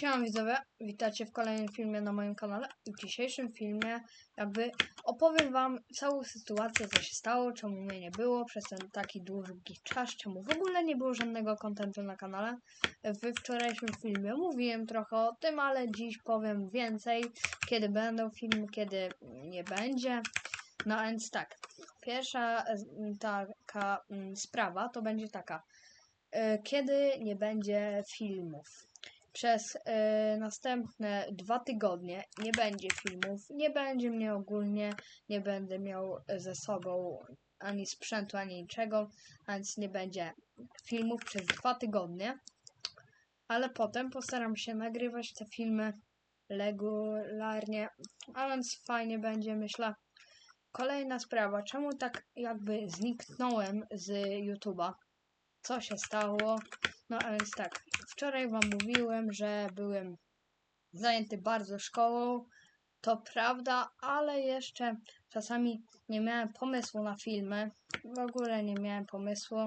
Siema widzowie, witajcie w kolejnym filmie na moim kanale. W dzisiejszym filmie jakby opowiem wam całą sytuację, co się stało, czemu mnie nie było przez ten taki długi czas, czemu w ogóle nie było żadnego kontentu na kanale. W wczorajszym filmie mówiłem trochę o tym, ale dziś powiem więcej, kiedy będą filmy, kiedy nie będzie. No więc tak, pierwsza taka mm, sprawa to będzie taka, e, kiedy nie będzie filmów przez e, następne dwa tygodnie nie będzie filmów, nie będzie mnie ogólnie, nie będę miał ze sobą ani sprzętu, ani niczego, a więc nie będzie filmów przez dwa tygodnie. Ale potem postaram się nagrywać te filmy regularnie, a więc fajnie będzie, myślę. Kolejna sprawa, czemu tak jakby zniknąłem z YouTube'a? Co się stało? No a więc tak, wczoraj wam mówiłem, że byłem zajęty bardzo szkołą. To prawda, ale jeszcze czasami nie miałem pomysłu na filmy. W ogóle nie miałem pomysłu.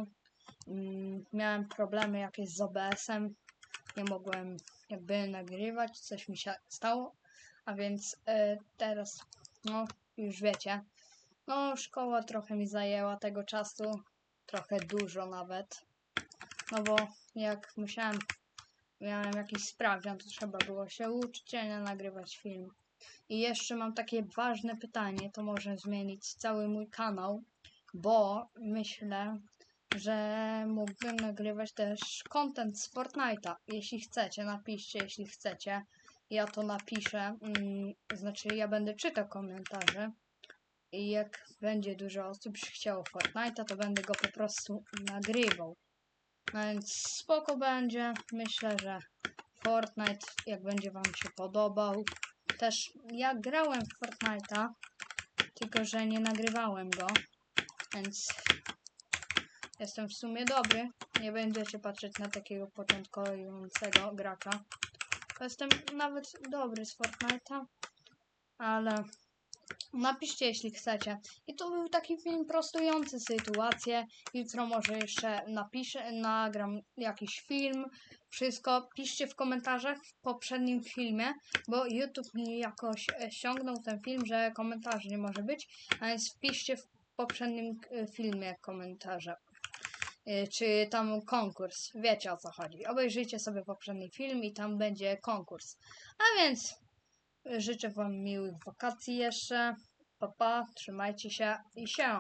Mm, Miałem problemy jakieś z OBS-em. Nie mogłem jakby nagrywać, coś mi się stało. A więc e, teraz, no już wiecie. No, szkoła trochę mi zajęła tego czasu. Trochę dużo nawet. No bo jak musiałem, miałem jakiś sprawdzian, to trzeba było się uczyć, a nie nagrywać film. I jeszcze mam takie ważne pytanie, to może zmienić cały mój kanał, bo myślę, że mógłbym nagrywać też content z Fortnite'a. Jeśli chcecie, napiszcie, jeśli chcecie. Ja to napiszę, mm, znaczy ja będę czytał komentarze. I jak będzie dużo osób chciało Fortnite'a, to będę go po prostu nagrywał. No więc spoko będzie. Myślę, że Fortnite, jak będzie Wam się podobał. Też ja grałem w Fortnite'a, tylko że nie nagrywałem go, więc jestem w sumie dobry. Nie będziecie patrzeć na takiego początkującego gracza. Jestem nawet dobry z Fortnite'a, ale Napiszcie, jeśli chcecie. I to był taki film prostujący sytuację. Jutro może jeszcze napiszę, nagram jakiś film. Wszystko piszcie w komentarzach w poprzednim filmie, bo YouTube mi jakoś e, ściągnął ten film, że komentarzy nie może być, a więc wpiszcie w poprzednim e, filmie komentarze. E, Czy tam konkurs. Wiecie o co chodzi. Obejrzyjcie sobie poprzedni film i tam będzie konkurs. A więc Życzę Wam miłych wakacji jeszcze. Pa, pa, trzymajcie się i się.